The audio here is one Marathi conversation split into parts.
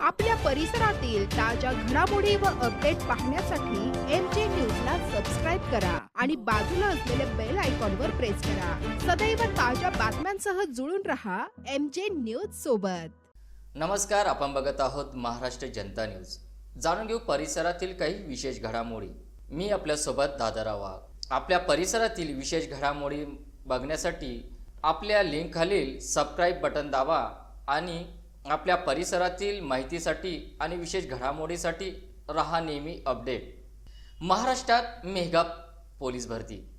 आपल्या परिसरातील ताज्या घडामोडी व अपडेट पाहण्यासाठी एम जे न्यूजला सबस्क्राईब करा आणि बाजूला असलेल्या बेल आयकॉनवर प्रेस करा. सदैव ताज्या बातम्यांसह जुळून रहा एम जे न्यूज सोबत. नमस्कार आपण बघत आहोत महाराष्ट्र जनता न्यूज. जाणून घेऊ परिसरातील काही विशेष घडामोडी. मी आपल्यासोबत दादाराव वाघ आपल्या परिसरातील विशेष घडामोडी बघण्यासाठी आपल्या लिंकखालील सबस्क्राईब बटन दाबा आणि आपल्या परिसरातील माहितीसाठी आणि विशेष घडामोडीसाठी रहा नेहमी अपडेट. महाराष्ट्रात मेघा पोलीस भरती.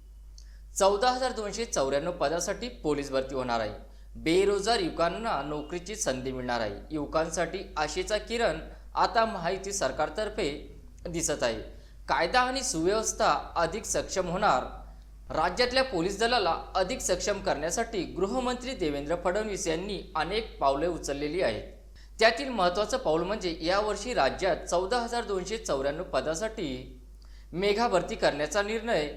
चौदा हजार दोनशे चौऱ्याण्णव पदासाठी पोलीस भरती होणार आहे. बेरोजगार युवकांना नोकरीची संधी मिळणार आहे. युवकांसाठी आशेचा किरण आता माहिती सरकारतर्फे दिसत आहे. कायदा आणि सुव्यवस्था अधिक सक्षम होणार राज्यातल्या पोलीस दलाला अधिक सक्षम करण्यासाठी गृहमंत्री देवेंद्र फडणवीस यांनी अनेक पावले उचललेली आहेत. त्यातील महत्त्वाचं पाऊल म्हणजे यावर्षी राज्यात चौदा हजार दोनशे चौऱ्याण्णव पदासाठी मेघा भरती करण्याचा निर्णय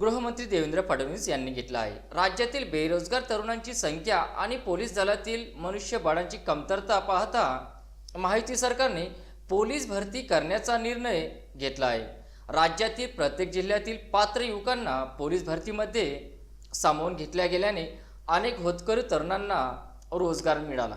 गृहमंत्री देवेंद्र फडणवीस यांनी घेतला आहे. राज्यातील बेरोजगार तरुणांची संख्या आणि पोलीस दलातील मनुष्यबळांची कमतरता पाहता माहिती सरकारने पोलीस भरती करण्याचा निर्णय घेतला आहे. राज्यातील प्रत्येक जिल्ह्यातील पात्र युवकांना पोलीस भरतीमध्ये सामावून घेतल्या गेल्याने अनेक होतकरू तरुणांना रोजगार मिळाला.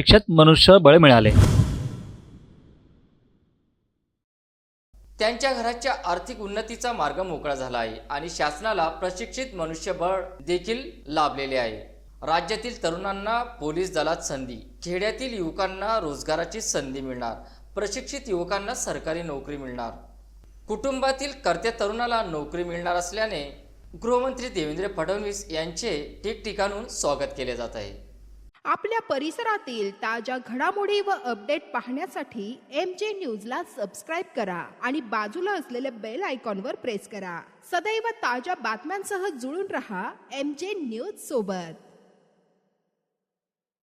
प्रशिक्षित मनुष्यबळ मिळाले. त्यांच्या घराच्या आर्थिक उन्नतीचा मार्ग मोकळा झाला आहे आणि शासनाला प्रशिक्षित मनुष्यबळ देखील लाभलेले आहे. राज्यातील तरुणांना पोलीस दलात संधी खेड्यातील युवकांना रोजगाराची संधी मिळणार प्रशिक्षित युवकांना सरकारी नोकरी मिळणार. कुटुंबातील कर्त्या तरुणाला नोकरी मिळणार असल्याने गृहमंत्री देवेंद्र फडणवीस यांचे ठिकठिकाणून स्वागत केले जात आहे. आपल्या परिसरातील ताज्या घडामोडी व अपडेट पाहण्यासाठी एम जे न्यूजला सबस्क्राईब करा आणि बाजूला असलेल्या बेल आयकॉनवर प्रेस करा. सदैव ताज्या बातम्यांसह जुळून रहा एम जे न्यूज सोबत.